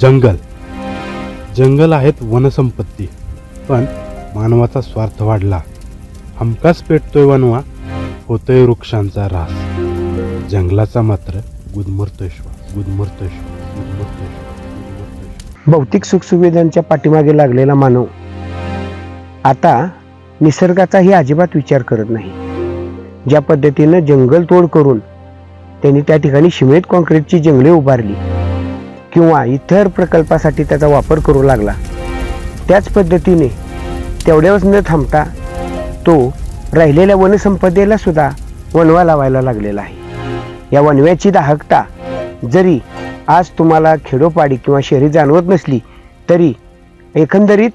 जंगल. जंगल आहेत वनसंपत्ती पण मानवाचा स्वार्थ वाढला. हमकास पेटतोय वनवा होतोय वृक्षांचा रास. जंगलाचा मात्र गुदमरतोय श्वास गुदमरतोय श्वास गुदमरतोय श्वास भौतिक सुखसुविधांच्या पाठीमागे लागलेला मानव. आता निसर्गाचाही अजिबात विचार करत नाही. ज्या पद्धतीनं जंगल तोड करून त्यांनी त्या ठिकाणी सिमेंट कॉन्क्रीटची जंगले उभारली किंवा इतर प्रकल्पासाठी त्याचा वापर करू लागला. त्याच पद्धतीने तेवढ्यावरच न थांबता तो राहिलेल्या वनसंपदेला सुद्धा वनवा लावायला लागलेला आहे. या वनव्याची दाहकता जरी आज तुम्हाला खेडोपाडी किंवा शहरी जाणवत नसली तरी एकंदरीत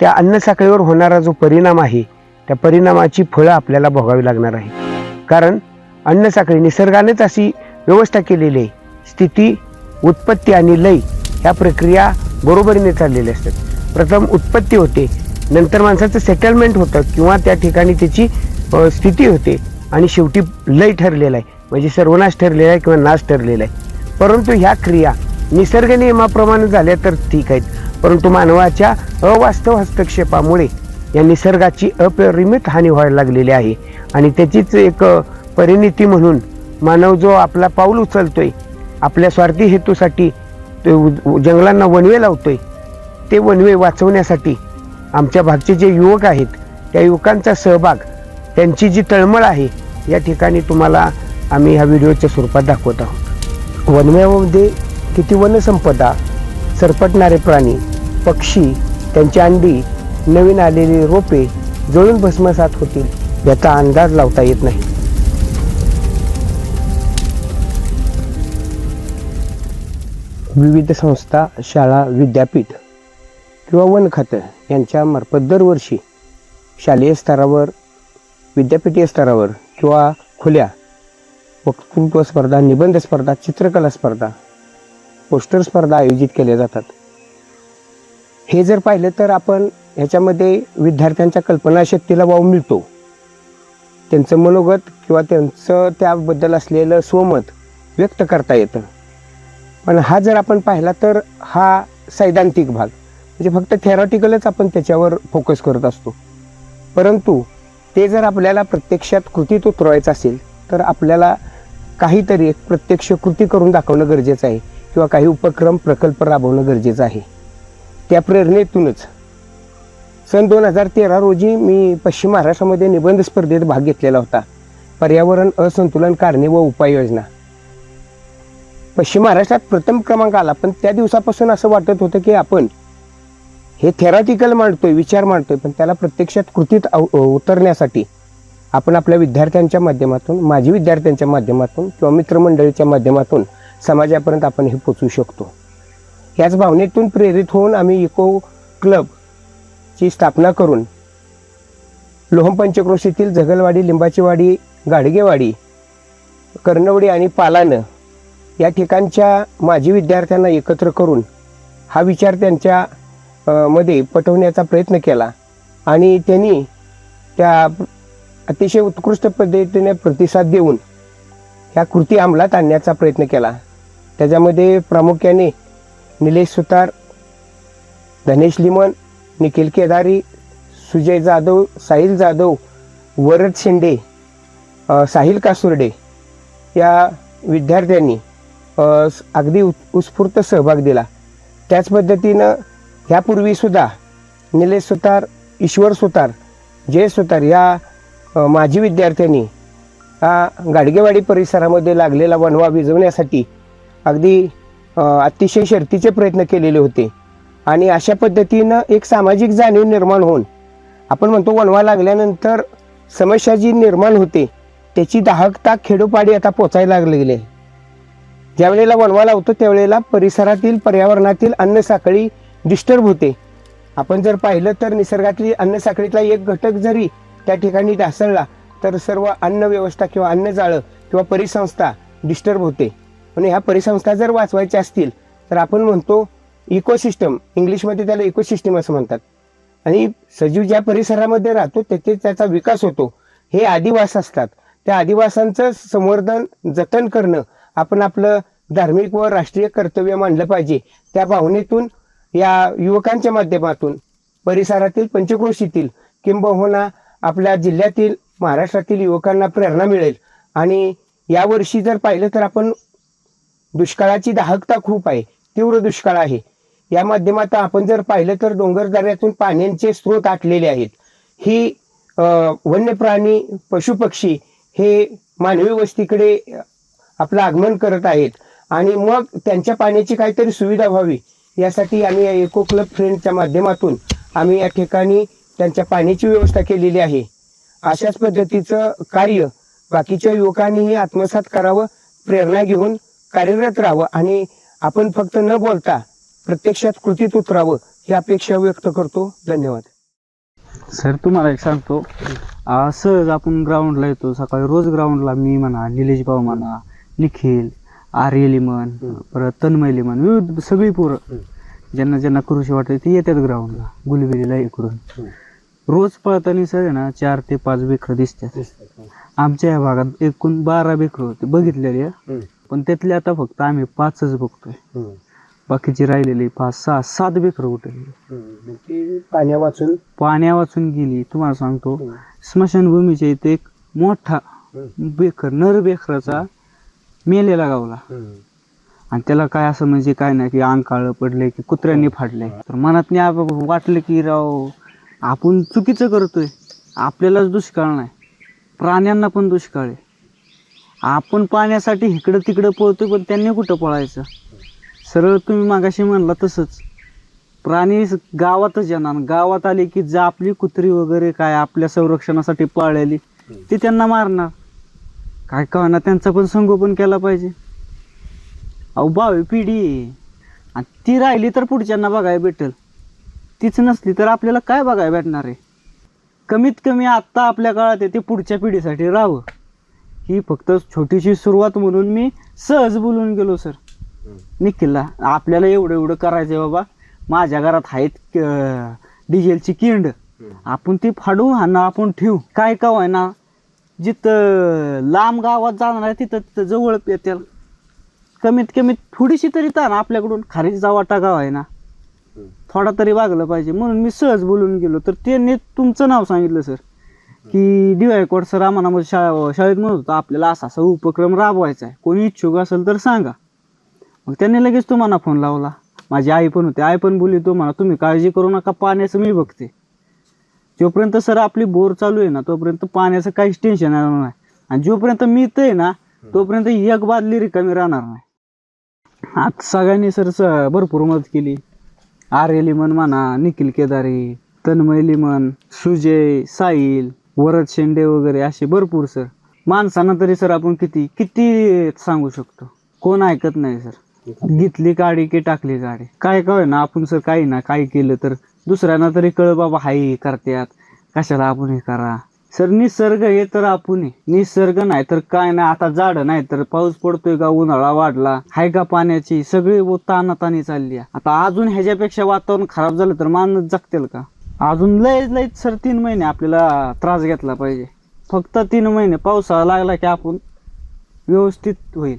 त्या अन्नसाखळीवर होणारा जो परिणाम आहे त्या परिणामाची फळं आपल्याला भोगावी लागणार आहे. कारण अन्नसाखळी निसर्गानेच अशी व्यवस्था केलेली आहे. स्थिती उत्पत्ती आणि लय ह्या प्रक्रिया बरोबरीने चाललेल्या असतात. प्रथम उत्पत्ती होते नंतर माणसाचं सेटलमेंट होतं किंवा त्या ठिकाणी त्याची स्थिती होते आणि शेवटी लय ठरलेला आहे. म्हणजे सर्वनाश ठरलेला आहे किंवा नाश ठरलेला आहे. परंतु ह्या क्रिया निसर्ग नियमाप्रमाणे झाल्या तर ठीक आहेत. परंतु मानवाच्या अवास्तव हस्तक्षेपामुळे या निसर्गाची अपरिमित हानी व्हायला लागलेली आहे. आणि त्याचीच एक परिणिती म्हणून मानव जो आपला पाऊल उचलतोय आपल्या स्वार्थी हेतूसाठी ते जंगलांना वनवे लावतोय. ते वनवे वाचवण्यासाठी आमच्या भागचे जे युवक आहेत त्या युवकांचा सहभाग त्यांची जी तळमळ आहे या ठिकाणी तुम्हाला आम्ही ह्या व्हिडिओच्या स्वरूपात दाखवत आहोत. वनव्यामध्ये किती वनसंपदा सरपटणारे प्राणी पक्षी त्यांची अंडी नवीन आलेली रोपे जळून भस्मसात होतील याचा अंदाज लावता येत नाही. विविध संस्था शाळा विद्यापीठ किंवा वन खातं यांच्यामार्फत दरवर्षी शालेय स्तरावर विद्यापीठीय स्तरावर किंवा खुल्या वक्तृत्व स्पर्धा निबंध स्पर्धा चित्रकला स्पर्धा पोस्टर स्पर्धा आयोजित केल्या जातात. हे जर पाहिलं तर आपण ह्याच्यामध्ये विद्यार्थ्यांच्या कल्पनाशक्तीला वाव मिळतो. त्यांचं मनोगत किंवा त्यांचं त्याबद्दल असलेलं स्वमत व्यक्त करता येतं. पण हा जर आपण पाहिला तर हा सैद्धांतिक भाग. म्हणजे फक्त थेरॉटिकलच आपण त्याच्यावर फोकस करत असतो. परंतु ते जर आपल्याला प्रत्यक्षात कृतीत उतरवायचं असेल तर आपल्याला काहीतरी एक प्रत्यक्ष कृती करून दाखवणं गरजेचं आहे किंवा काही उपक्रम प्रकल्प राबवणं गरजेचं आहे. त्या प्रेरणेतूनच. सन दोन हजार तेरा रोजी मी पश्चिम महाराष्ट्रामध्ये निबंध स्पर्धेत भाग घेतलेला होता. पर्यावरण असंतुलन कारणे व उपाययोजना. पश्चिम महाराष्ट्रात प्रथम क्रमांक आला पण त्या दिवसापासून असं वाटत होतं की आपण हे थेरॉटिकल मांडतोय विचार मांडतोय पण त्याला प्रत्यक्षात कृतीत उतरण्यासाठी आपण आपल्या विद्यार्थ्यांच्या माध्यमातून माजी विद्यार्थ्यांच्या माध्यमातून किंवा मित्रमंडळीच्या माध्यमातून समाजापर्यंत आपण हे पोचू शकतो. याच भावनेतून प्रेरित होऊन आम्ही इको क्लबची स्थापना करून लोहम पंचक्रोशीतील झगलवाडी लिंबाचीवाडी गाडगेवाडी कर्णवडी आणि पालानं या ठिकाणच्या माजी विद्यार्थ्यांना एकत्र करून हा विचार त्यांच्या मध्ये पटवण्याचा प्रयत्न केला. आणि त्यांनी त्या अतिशय उत्कृष्ट पद्धतीने प्रतिसाद देऊन ह्या कृती अंमलात आणण्याचा प्रयत्न केला. त्याच्यामध्ये प्रामुख्याने निलेश सुतार धनेश लिमन निखिल केदारी सुजय जाधव साहिल जाधव वरद शेंडे साहिल कासुर्डे या विद्यार्थ्यांनी अगदी उत्- उत्स्फूर्त सहभाग दिला. त्याच पद्धतीनं ह्यापूर्वीसुद्धा निलेश सुतार ईश्वर सुतार जय सुतार या माजी विद्यार्थ्यांनी हा गाडगेवाडी परिसरामध्ये लागलेला वणवा विझवण्यासाठी अगदी अतिशय शर्तीचे प्रयत्न केलेले होते. आणि अशा पद्धतीनं एक सामाजिक जाणीव निर्माण होऊन आपण म्हणतो वणवा लागल्यानंतर समस्या जी निर्माण होते त्याची दाहकता खेडोपाडी आता पोचायला लागलेली आहे. ज्यावेळेला वनवाला होतो लावतो त्यावेळेला परिसरातील पर्यावरणातील अन्न साखळी डिस्टर्ब होते. आपण जर पाहिलं तर निसर्गातली अन्न साखळीतला एक घटक जरी त्या ठिकाणी ढासळला तर सर्व अन्न व्यवस्था किंवा अन्न जाळं किंवा परिसंस्था डिस्टर्ब होते. पण ह्या परिसंस्था जर वाचवायच्या असतील तर आपण म्हणतो इकोसिस्टम इंग्लिशमध्ये त्याला इकोसिस्टम असं म्हणतात. आणि सजीव ज्या परिसरामध्ये राहतो तेथे त्याचा विकास होतो. हे आदिवास असतात. त्या आदिवासांचं संवर्धन जतन करणं आपण आपलं धार्मिक व राष्ट्रीय कर्तव्य मानलं पाहिजे. त्या भावनेतून या युवकांच्या माध्यमातून परिसरातील पंचक्रोशीतील किंबहुना आपल्या जिल्ह्यातील महाराष्ट्रातील युवकांना प्रेरणा मिळेल. आणि यावर्षी जर पाहिलं तर आपण दुष्काळाची दाहकता खूप आहे. तीव्र दुष्काळ आहे. या माध्यमात आपण जर पाहिलं तर डोंगरदऱ्यातून पाण्याचे स्रोत आटलेले आहेत. ही वन्य प्राणी पशुपक्षी हे मानवी वस्तीकडे आपलं आगमन करत आहेत. आणि मग त्यांच्या पाण्याची काहीतरी सुविधा व्हावी. यासाठी आम्ही या इको क्लब फ्रेंडच्या माध्यमातून आम्ही या ठिकाणी त्यांच्या पाण्याची व्यवस्था केलेली आहे. अशाच पद्धतीचं कार्य बाकीच्या युवकांनीही आत्मसात करावं प्रेरणा घेऊन कार्यरत राहावं. आणि आपण फक्त न बोलता प्रत्यक्षात कृतीत उतरावं ही अपेक्षा व्यक्त करतो. धन्यवाद. सर तुम्हाला एक सांगतो. सहज आपण ग्राउंडला येतो. सकाळी रोज ग्राउंडला मी म्हणा निलेश भाऊ म्हणा निखिल आर्यली म्हण परत तन्मयली म्हण विविध सगळी पोरं ज्यांना ज्यांना करूशी वाटते ते येतात ग्राउंडला गुलबेलीला इकडून. रोज पळताना सर ना चार ते पाच बेखरं दिसतात. आमच्या या भागात एकूण बारा बेखरं होते बघितलेली. पण त्यातले आता फक्त आम्ही पाचच बघतोय. बाकीची राहिलेली पाच सहा सात बेखरं उठलेली. पाण्या वाचून? पाण्या वाचून गेली तुम्हाला सांगतो. स्मशानभूमीच्या इथे एक मोठा बेखर नर बेखराचा मेलेला गावला. आणि त्याला काय असं म्हणजे काय नाही की अंग काळं पडले की कुत्र्यांनी फाडले. तर मनात नाही वाटलं की राव आपण चुकीचं करतोय. आपल्यालाच दुष्काळ नाही. प्राण्यांना पण दुष्काळ आहे. आपण पाण्यासाठी इकडं तिकडं पळतोय पण त्यांनी कुठं पळायचं? सरळ तुम्ही मागाशी म्हणला तसंच. प्राणी स- गावातच येणार. गावात आले की जा आपली कुत्री वगैरे काय आपल्या संरक्षणासाठी पाळलेली ती त्यांना मारणार. काय कळणार त्यांचा पण संगोपन केला पाहिजे. अहो भावी पिढी आहे. आणि ती राहिली तर पुढच्यांना बघायला भेटेल. तीच नसली तर आपल्याला काय बघायला भेटणार आहे? कमीत कमी आत्ता आपल्या काळात आहे ते पुढच्या पिढीसाठी राहावं. ही फक्त छोटीशी सुरुवात म्हणून मी सहज बोलून गेलो सर. निखिलला आपल्याला एवढं एवढं करायचंय बाबा. माझ्या घरात आहेत डिझेलची किंड. आपण ती फाडू आणि आपण ठेवू. काय का ना जिथं लांब गावात जाणार आहे तिथं तिथं जवळ येतील. कमीत कमी थोडीशी तरी ताण आपल्याकडून. खारीच जावाटा गाव आहे ना. थोडा तरी वागलं पाहिजे. म्हणून मी सहज बोलून गेलो. तर त्यांनी तुमचं नाव सांगितलं सर. की डी वाय कोड सर आम्हाला मग शा शाळेत म्हणत होतं आपल्याला असा असा उपक्रम राबवायचा आहे. कोणी इच्छुक असेल तर सांगा. मग त्यांनी लगेच तुम्हाला फोन लावला. माझी आई पण होती. आई पण बोलली तुम्हाला तुम्ही काळजी करू नका. पाण्याचं मी बघते. जोपर्यंत सर आपली बोर चालू आहे ना तोपर्यंत पाण्याचं काहीच टेन्शन येणार नाही. आणि जोपर्यंत मी इथं आहे ना तोपर्यंत एक बादली रिकामी राहणार नाही. आता सगळ्यांनी सर स- भरपूर मदत केली. आर्य लिमन म्हणा निखिल केदारे तन्मय लिमन सुजय साहिल वरद शेंडे वगैरे असे भरपूर सर. माणसांना तरी सर आपण किती किती सांगू शकतो? कोण ऐकत नाही सर. घेतली गाडी की टाकली गाडी? काय काय ना आपण सर काही ना काही केलं तर दुसऱ्यांना तरी कळ बाबा हाय करतात कशाला आपण हे करा? सर निसर्ग हे तर आपण निसर्ग नाही तर काय नाही. आता झाड नाही तर पाऊस पडतोय का? उन्हाळा वाढला. हाय का पाण्याची? सगळी तानातानी चालली आता अजून ह्याच्यापेक्षा वातावरण खराब झालं तर माणूस जगतील का? अजून लय लय सर तीन महिने आपल्याला त्रास घेतला पाहिजे. फक्त तीन महिने. पावसाळा लागला की आपण व्यवस्थित होईल.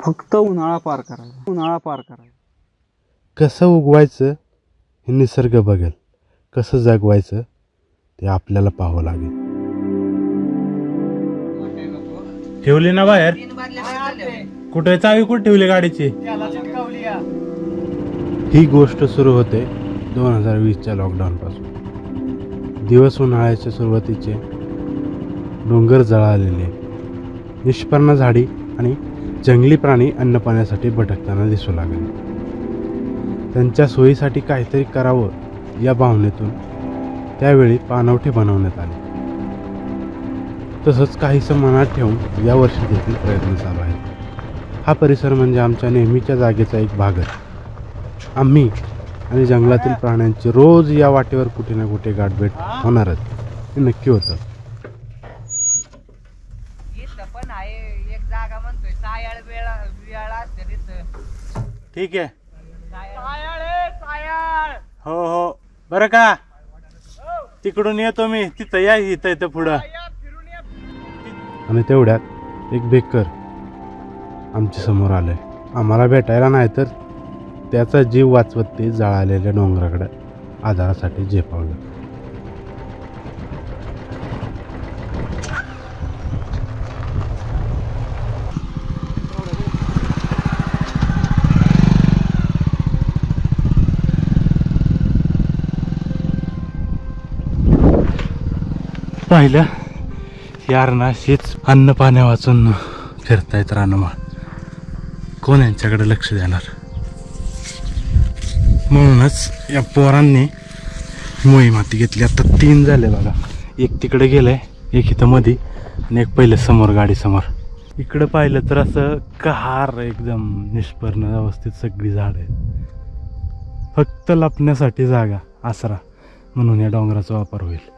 फक्त उन्हाळा पार करायचा. उन्हाळा पार करायचा. कसं उगवायचं? हे निसर्ग बघेल. कसं जगवायचं ते आपल्याला पाहावं लागेल. ठेवली ना बाहेर? कुठे? चावी कुठे ठेवली गाडीची? ही गोष्ट सुरू होते दोन हजार वीसच्या लॉकडाऊनपासून दिवस उन्हाळ्याच्या सुरुवातीचे डोंगर जळालेले. निष्पर्ण झाडी आणि जंगली प्राणी अन्नपाण्यासाठी भटकताना दिसू लागले. त्यांच्या सोयीसाठी काहीतरी करावं या भावनेतून त्यावेळी पाणवठे बनवण्यात आले. तसंच काहीसं मनात ठेवून यावर्षी देखील प्रयत्न चालू आहेत. हा परिसर म्हणजे आमच्या नेहमीच्या जागेचा एक भाग आहे. आम्ही आणि जंगलातील प्राण्यांची रोज या वाटेवर कुठे ना कुठे गाठभेट होणारच हे नक्की होतं. इथं पण आहे एक जागा म्हणतोय सायाळ वेळा वेळा असते तिथं ठीक आहे सायाळ आहे हो हो. बरं का? तिकडून येतो मी. तिथं या इथं इथं पुढं. आणि तेवढ्यात एक बेकर आमच्यासमोर आलं आहे आम्हाला भेटायला नाही तर त्याचा जीव वाचवत ते जळालेल्या डोंगराकडे आधारासाठी झेपावलं. पाहिलं? यार ना अन्न पाण्या वाचून फिरतायत रानमाळ कोण यांच्याकडे लक्ष देणार? म्हणूनच या पोरांनी मोहीम घेतली. आता तीन झाले बघा. एक तिकडे गेलंय एक इथं मध्ये आणि एक पहिलं समोर गाडीसमोर इकडं पाहिलं तर असं कहार एकदम निष्पर्ण अवस्थेत सगळी झाड आहेत. फक्त लपण्यासाठी जागा आसरा म्हणून या डोंगराचा वापर होईल.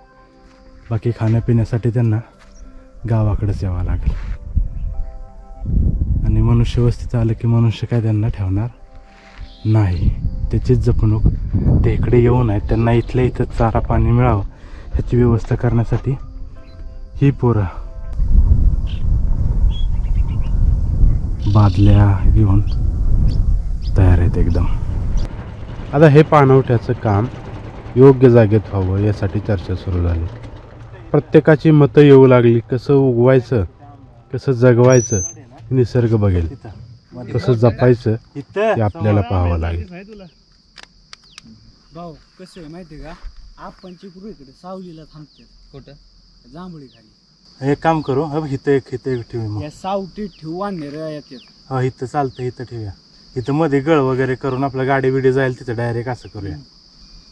बाकी खाण्यापिण्यासाठी त्यांना गावाकडेच यावं लागेल. आणि मनुष्य वस्तीत आलं की मनुष्य काय त्यांना ठेवणार नाही. त्याचीच जपणूक ते इकडे येऊ नये त्यांना इथल्या इथं चारा पाणी मिळावं ह्याची व्यवस्था करण्यासाठी ही पोरं बादल्या घेऊन तयार आहेत एकदम. आता हे पाणवठ्याचं काम योग्य जागेत व्हावं यासाठी चर्चा सुरू झाली. प्रत्येकाची मतं येऊ लागली. कसं उगवायचं कसं जगवायचं निसर्ग बघेल. कसं जपायचं ते आपल्याला पाहावं लागेल. भाऊ कसं आहे माहिती का? पूर्वी इकडे सावलीला थांबते कुठं? जांभळी खाली हे काम करू ह इथं एक इथं एक ठेवू सावटीत ठेवू येतात हा इथं चालतं इथं ठेवूया. इथं मध्ये गळ वगैरे करून आपलं गाडी बिडी जाईल तिथं डायरेक्ट असं करूया.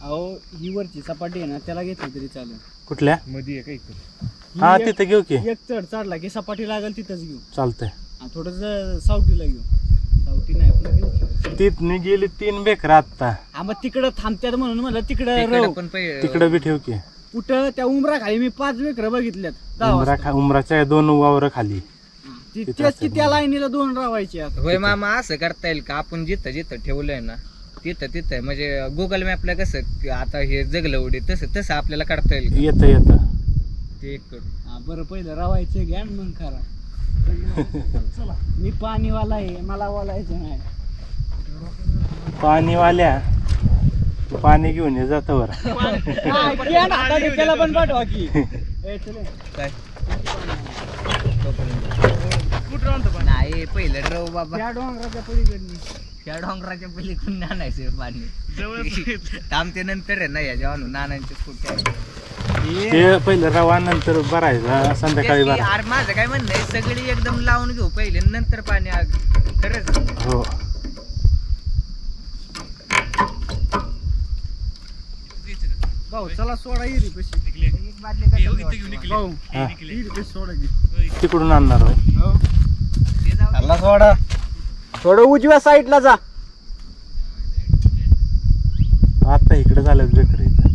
अहो ही वरची सपाटी आहे ना त्याला घेतली तरी चालेल. कुठल्या? मध्ये एक हा एक- तिथं घेऊ की. एक चढ चढला की सपाटी लागेल तिथंच घेऊ. चालतंय. आणि थोडस सावटीला घेऊ. सावटी नाही आपलं घेऊ तिथनं गेली तीन बेकर आत्ता. हा मग तिकडं थांबत्यात म्हणून म्हणलं तिकडं तिकडं रव. पण पै- तिकडं बी ठेव की. कुठं? त्या उमरा खाली मी पाच वेकर बघितल्यात. दहा उमरा वाजता. खा उमराच्या दोन वावर खाली. ती- तिथं तेच की असेल. त्या लाईनीला दोन रावायचे होय मामा असं करता येईल का? आपण जिथं जिथं ठेवलंय ना तिथं तिथं. म्हणजे गुगल मॅपला कसं की आता हे जगलं उडी तसं तसं आपल्याला काढता येईल का? येतं येतं. ते एक करू. हा बरं पहिलं रवायचं घ्या आणि मग करा. चला मी पाणीवाला आहे मला बोलायचं नाही. पाणीवाल्या तू पाणी घेऊन ये जातं हा, घ्या ना, आता त्याला पण पाठवा की. ए, चले. काय? नाही पहिलं ड्रव बाबा. त्या डोंगराच्या पलीकडनी. त्या डोंगराच्या पलीकडून आणायचं पाणी. थांबते नंतर आहे ना याच्या आणून नानांचे स्कूटी आहे ते पहिलं रवा नंतर भरायचा संध्याकाळी भरा अरे माझं काय म्हणणं आहे सगळी एकदम लावून घेऊ पहिले नंतर पाणी आ- खरंच? हो. भाऊ चला सोडा येरी पशी एक? भाऊ हा. येरी पशी सोडा की. तिकडून आणणार दे. सोडा. थोडं उजव्या साईडला जा. आता इकडे झालं बेकर इथं.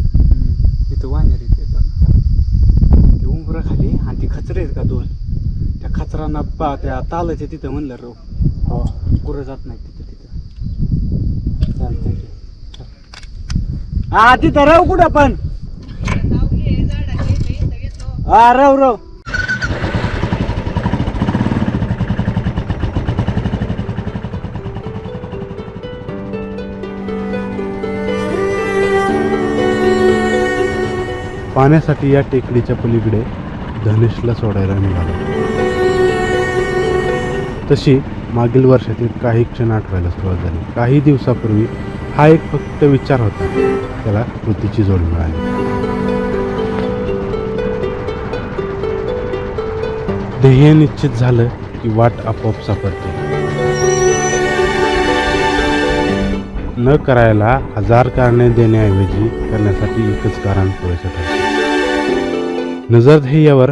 तिथं वानेर येते ते उंबरं खाली आणि ती खचरे आहेत का दोन? त्या खचरांना पा त्या तालच्या तिथं म्हणलं रो हो. गुरं जात नाही तिथं तिथं. चालतंय. हा तिथं राव कुठं पण? सावली आहे, झाडाची, इथं इथं येतो. हा राव राव पाण्यासाठी या टेकडीच्या पलीकडे धनेशला सोडायला निघालो. तशी मागील वर्षातील काही क्षण आठवायला सुरुवात झाली. काही दिवसापूर्वी हा एक फक्त विचार होता. त्याला कृतीची जोड मिळाली. ध्येय निश्चित झालं की वाट आपोआप सापडते. न करायला हजार कारणे देण्याऐवजी करण्यासाठी एकच कारण पुरेसं ठरतं. नजर ध्येयावर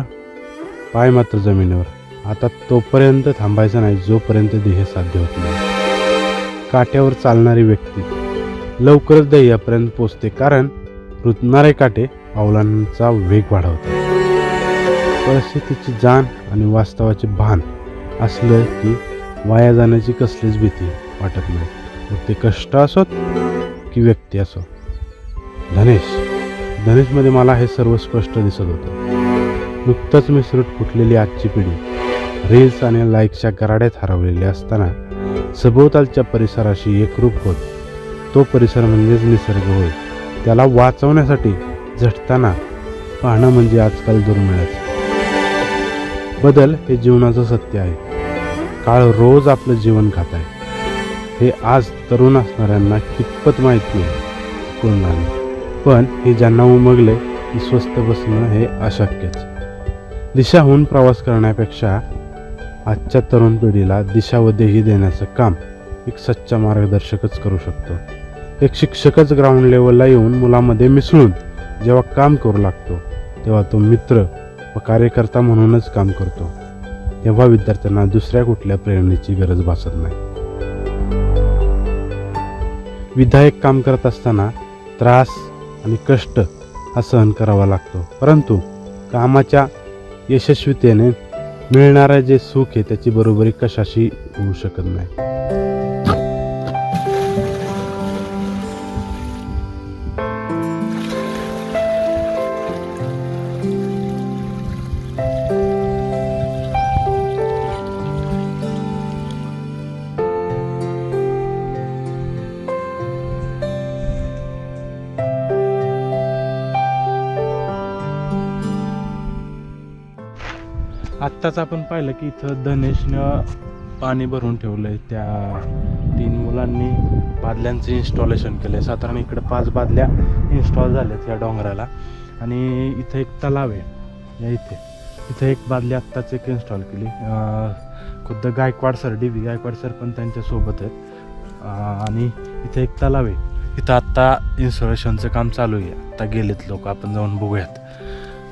पाय मात्र जमिनीवर. आता तोपर्यंत थांबायचं नाही जोपर्यंत ध्येय साध्य होत नाही. काट्यावर चालणारी व्यक्ती लवकरच ध्येयापर्यंत पोचते कारण रुतणारे काटे पावलांचा वेग वाढवतात. परिस्थितीची जाण आणि वास्तवाचे भान असलं की वाया जाण्याची कसलीच भीती वाटत नाही. मग ते कष्ट असोत की व्यक्ती असो? धनेश धनेशमध्ये मला हे सर्व स्पष्ट दिसत होतं. नुकतंच मिसळत फुटलेली आजची पिढी. रील्स आणि लाईकच्या गराड्यात हरवलेली असताना सभोवतालच्या परिसराशी एकरूप होत तो परिसर म्हणजेच निसर्ग होय. त्याला वाचवण्यासाठी झटताना पाहणं म्हणजे आजकाल दुर्मिळच. बदल हे जीवनाचं सत्य आहे. काळ रोज आपलं जीवन खात आहे. हे आज तरुण असणाऱ्यांना कितपत माहीत नाही कोण नाही पण हे ज्यांना उमगले की स्वस्त बसणं हे अशक्यच. दिशाहून प्रवास करण्यापेक्षा आजच्या तरुण पिढीला दिशा व देही देण्याचं काम एक सच्चा मार्गदर्शकच करू शकतो. एक शिक्षकच ग्राउंड लेवलला येऊन मुलामध्ये मिसळून जेव्हा काम करू लागतो तेव्हा तो मित्र व कार्यकर्ता म्हणूनच काम करतो. तेव्हा विद्यार्थ्यांना दुसऱ्या कुठल्या प्रेरणेची गरज भासत नाही. विधायक काम करत असताना त्रास आणि कष्ट हा सहन करावा लागतो परंतु कामाच्या यशस्वीतेने मिळणारं जे सुख आहे त्याची बरोबरी कशाशी होऊ शकत नाही. आत्ताच आपण पाहिलं की इथं धनेशनं पाणी भरून ठेवलं आहे त्या तीन मुलांनी बादल्यांचं इन्स्टॉलेशन केलं आहे साधारण इकडं पाच बादल्या इन्स्टॉल झाल्यात या डोंगराला. आणि इथं एक तलाव आहे. या इथे. इथं एक बादली आत्ताच एक इन्स्टॉल केली. खुद्द Gaikwad sir D V Gaikwad sir पण त्यांच्यासोबत आहेत. आणि इथं एक तलाव आहे. इथं आत्ता इन्स्टॉलेशनचं काम चालू आहे. आत्ता गेलेत लोक. आपण जाऊन बघूयात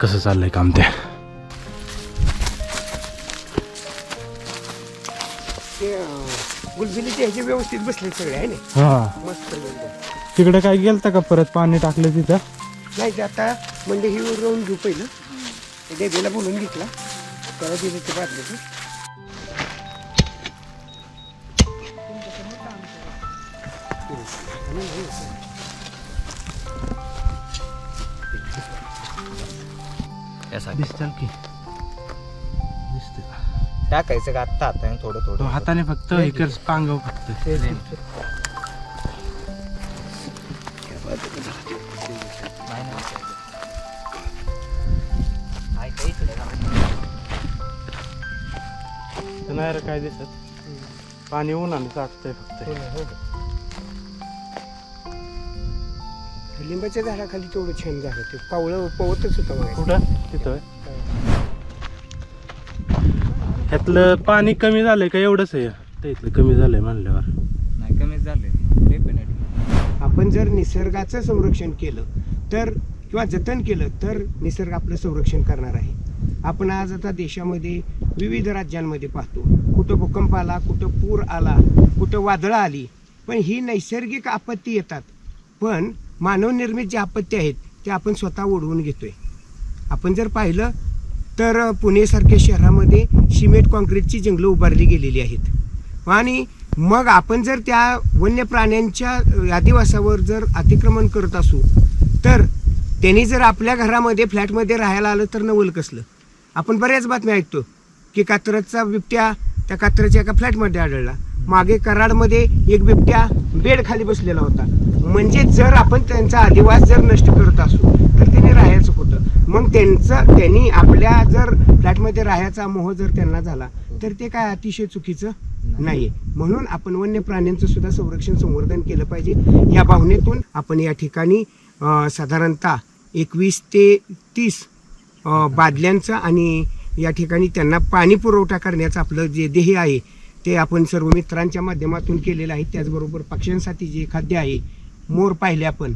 कसं चाललं आहे काम ते. गुलबिलीचे ह्याचे व्यवस्थित बसले सगळे आहे ना? हा. मस्त एकदम. तिकडे काय गेलता का परत पाणी टाकलं तिथं? नाही ते आता म्हणजे ही राहून घेऊ पहिलं. ते डेबीला बोलून घेतला. त्याला दिले ते बादले. टाकायचं का? आत्ता आता थोडं तो थोडं हाताने फक्त इकडे पांगव फक्त. नाही. रे काय दिसत? पाणी उन्हाने साठतंय फक्त. लिंबाच्या झाडाखाली तेवढं छान झालं. ते पावळं पवतच होतं मला. कुठं? तिथं. ह्यातलं पाणी कमी झालंय का एवढंच आहे? ते इथलं कमी झालंय म्हणल्यावर. नाही कमीच झाले डेफिनेटली आपण जर निसर्गाचं संरक्षण केलं तर किंवा जतन केलं तर निसर्ग आपलं संरक्षण करणार आहे. आपण आज आता देशामध्ये विविध राज्यांमध्ये पाहतो. कुठं भूकंप आला कुठं पूर आला कुठं वादळं आली पण ही नैसर्गिक आपत्ती येतात. पण मानवनिर्मित ज्या आपत्ती आहेत त्या आपण स्वतः ओढवून घेतोय. आपण जर पाहिलं तर पुणेसारख्या शहरामध्ये सिमेंट काँक्रीटची जंगलं उभारली गेलेली आहेत. आणि मग आपण जर त्या वन्य प्राण्यांच्या आदिवासावर अधिवासावर जर अतिक्रमण करत असू तर त्यांनी जर आपल्या घरामध्ये फ्लॅटमध्ये राहायला आलं तर नवल कसलं? आपण बऱ्याच बातम्या ऐकतो की कात्रजचा बिबट्या त्या कात्रजच्या एका फ्लॅटमध्ये आढळला. मागे कराडमध्ये एक बिबट्या बेड खाली बसलेला होता. म्हणजे जर आपण त्यांचा अधिवास जर नष्ट करत असू तर त्यांनी राहायचं कुठं मग त्यांचं त्यांनी आपल्या जर फ्लॅटमध्ये राहायचा मोह जर त्यांना झाला तर ते काय अतिशय चुकीचं नाहीये. म्हणून आपण वन्य प्राण्यांचं सुद्धा संरक्षण संवर्धन केलं पाहिजे. या भावनेतून आपण या ठिकाणी साधारणतः एकवीस ते तीस बादल्यांचं आणि या ठिकाणी त्यांना पाणी पुरवठा करण्याचं आपलं जे ध्येय आहे ते आपण सर्व मित्रांच्या माध्यमातून केलेलं आहे. त्याचबरोबर पक्ष्यांसाठी जे खाद्य आहे मोर पाहिले आपण.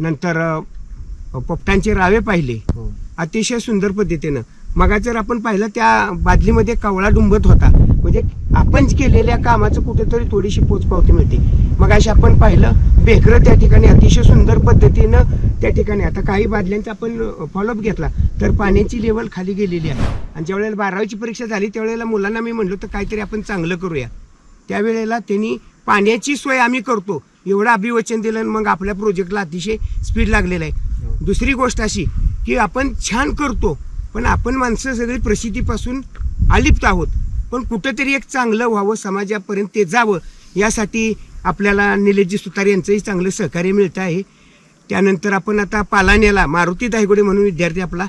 नंतर पोपटांचे रावे पाहिले. अतिशय सुंदर पद्धतीनं. मगा जर आपण पाहिलं त्या बादलीमध्ये कावळा डुंबत होता. म्हणजे आपण केलेल्या कामाचं कुठेतरी थोडीशी पोचपावती मिळते. मग अशी आपण पाहिलं बेकरं त्या ठिकाणी अतिशय सुंदर पद्धतीनं त्या ठिकाणी. आता काही बादल्यांचा आपण फॉलोअप घेतला. तर पाण्याची लेवल खाली गेलेली आहे. आणि ज्या वेळेला बारावीची परीक्षा झाली त्यावेळेला मुलांना मी म्हणलो तर काहीतरी आपण चांगलं करूया. त्यावेळेला त्यांनी पाण्याची सोय आम्ही करतो. एवढं अभिवचन दिलं आणि मग आपल्या प्रोजेक्टला अतिशय स्पीड लागलेलं आहे. दुसरी गोष्ट अशी की आपण छान करतो पण आपण माणसं सगळी प्रसिद्धीपासून अलिप्त आहोत. पण कुठंतरी एक चांगलं व्हावं समाजापर्यंत ते जावं यासाठी आपल्याला निलेशजी सुतार यांचंही चांगलं सहकार्य मिळतं आहे. त्यानंतर आपण आता पालाण्याला मारुती दायगुडे म्हणून विद्यार्थी आपला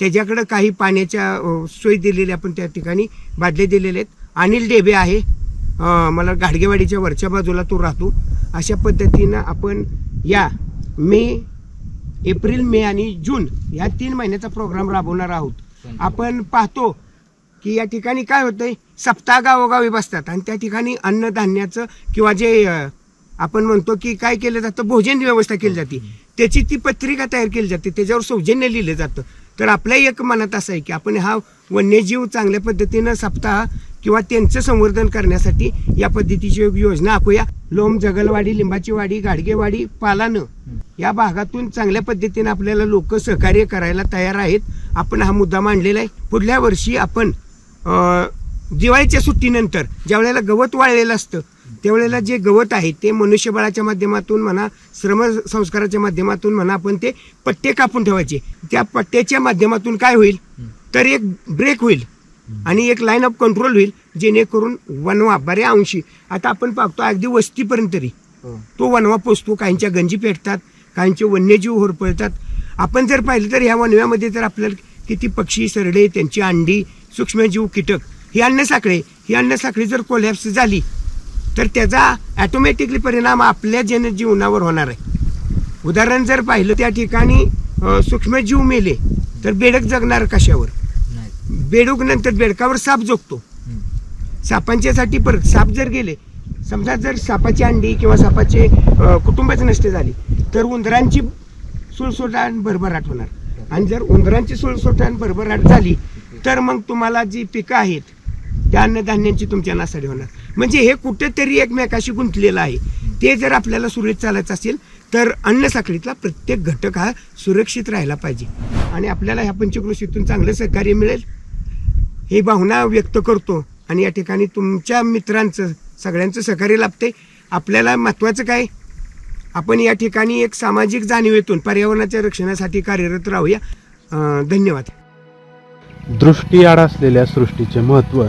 त्याच्याकडं काही पाण्याच्या सोयी दिलेल्या आपण त्या ठिकाणी बादले दिलेले आहेत. अनिल डेबे आहे मला गाडगेवाडीच्या वरच्या बाजूला तो राहतो. अशा पद्धतीनं आपण या मे एप्रिल मे आणि जून या तीन महिन्याचा प्रोग्राम राबवणार आहोत. आपण पाहतो की या ठिकाणी काय होतंय? सप्ताह गावोगावी बसतात आणि त्या ठिकाणी अन्नधान्याचं किंवा जे आपण म्हणतो की काय केलं जातं? भोजन व्यवस्था केली जाते. त्याची ती पत्रिका तयार केली जाते. त्याच्यावर सौजन्य लिहिलं जातं. तर आपल्या एक मनात असं आहे की आपण हा वन्यजीव चांगल्या पद्धतीनं सप्ताह किंवा त्यांचं संवर्धन करण्यासाठी या पद्धतीची योजना आखूया. लोम जगलवाडी लिंबाची वाडी गाडगेवाडी पालानं या भागातून चांगल्या पद्धतीने आपल्याला लोक सहकार्य करायला तयार आहेत. आपण हा मुद्दा मांडलेला आहे. पुढल्या वर्षी आपण दिवाळीच्या सुट्टीनंतर ज्या वेळेला गवत वाळलेलं असतं त्यावेळेला जे गवत आहे ते मनुष्यबळाच्या माध्यमातून म्हणा श्रम संस्काराच्या माध्यमातून म्हणा आपण ते पट्टे कापून ठेवायचे. त्या पट्ट्याच्या माध्यमातून काय होईल? तर एक ब्रेक होईल आणि एक लाईन ऑफ कंट्रोल होईल जेणेकरून वनवा बऱ्या अंशी आता आपण पाहतो अगदी वस्तीपर्यंत तरी. तो वनवा पोचतो काहींच्या गंजी पेटतात काहींचे वन्यजीव होरपळतात. आपण जर पाहिलं तर ह्या वनव्यामध्ये तर आपल्याला किती पक्षी सरडे त्यांची अंडी सूक्ष्मजीव कीटक ही अन्नसाखळी ही अन्नसाखळी जर कोलॅप्स झाली तर त्याचा ॲटोमॅटिकली परिणाम आपल्या जनजीवनावर होणार आहे. उदाहरण जर पाहिलं त्या ठिकाणी सूक्ष्मजीव मेले तर बेडक जगणार कशावर? बेडूक नंतर बेडकावर साप जोगतो. सापांच्यासाठी परत साप जर गेले समजा जर सापाची अंडी किंवा सापाचे कुटुंबच नष्ट झाली तर उंदरांची सुळसुटाण भरभराट होणार. आणि जर उंदरांची सुळसुटाण भरभराट झाली तर मग तुम्हाला जी पिकं आहेत त्या अन्नधान्यांची तुमच्या नासाडी होणार. म्हणजे हे कुठेतरी एकमेकाशी गुंतलेलं आहे. ते जर आपल्याला सुरळीत चालायचं असेल तर अन्न साखळीतला प्रत्येक घटक हा सुरक्षित राहिला पाहिजे. आणि आपल्याला ह्या पंचकृषीतून चांगलं सहकार्य मिळेल. ही भावना व्यक्त करतो आणि या ठिकाणी तुमच्या मित्रांचं सगळ्यांचं सहकार्य लाभते. आपल्याला महत्त्वाचं काय? आपण या ठिकाणी एक सामाजिक जाणीवेतून पर्यावरणाच्या रक्षणासाठी कार्यरत राहूया. धन्यवाद. दृष्टी आड असलेल्या सृष्टीचे महत्त्व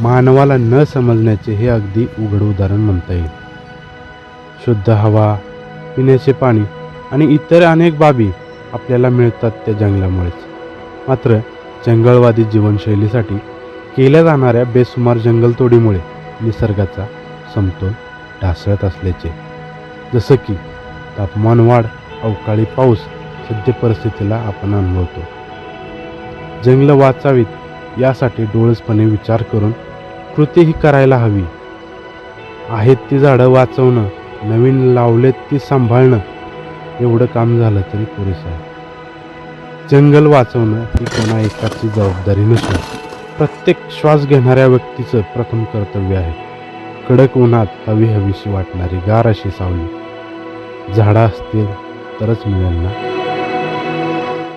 मानवाला न समजण्याचे हे अगदी उघड उदाहरण म्हणता येईल. शुद्ध हवा पिण्याचे पाणी आणि इतर अनेक बाबी आपल्याला मिळतात त्या जंगलामुळेच. मात्र जंगलवादी जीवनशैलीसाठी केल्या जाणाऱ्या बेसुमार जंगलतोडीमुळे निसर्गाचा समतोल ढासळत असल्याचे. जसं की तापमान वाढ अवकाळी पाऊस सद्य परिस्थितीला आपण अनुभवतो. जंगलं वाचावीत यासाठी डोळसपणे विचार करून कृतीही करायला हवी. आहेत ती झाडं वाचवणं नवीन लावलेत ती सांभाळणं एवढं काम झालं तरी पुरेसं आहे जंगल वाचवणं ही कोणा एकाची जबाबदारी नसून प्रत्येक श्वास घेणाऱ्या व्यक्तीचं प्रथम कर्तव्य आहे. कडक उन्हात हवी हवीशी वाटणारी गार अशी सावली. झाडं असतील तरच मिळेल ना?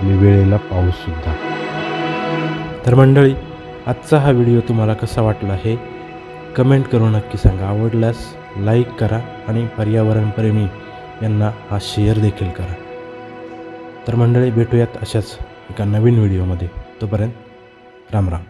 आणि वेळेला पाऊस सुद्धा तर मंडळी आजचा हा व्हिडिओ तुम्हाला कसा वाटला हे कमेंट करून नक्की सांगा. आवडल्यास लाईक करा आणि पर्यावरणप्रेमी यांना हा शेअर देखील करा. तर मंडळी भेटूयात अशाच एका नवीन व्हिडिओमध्ये. तोपर्यंत राम राम.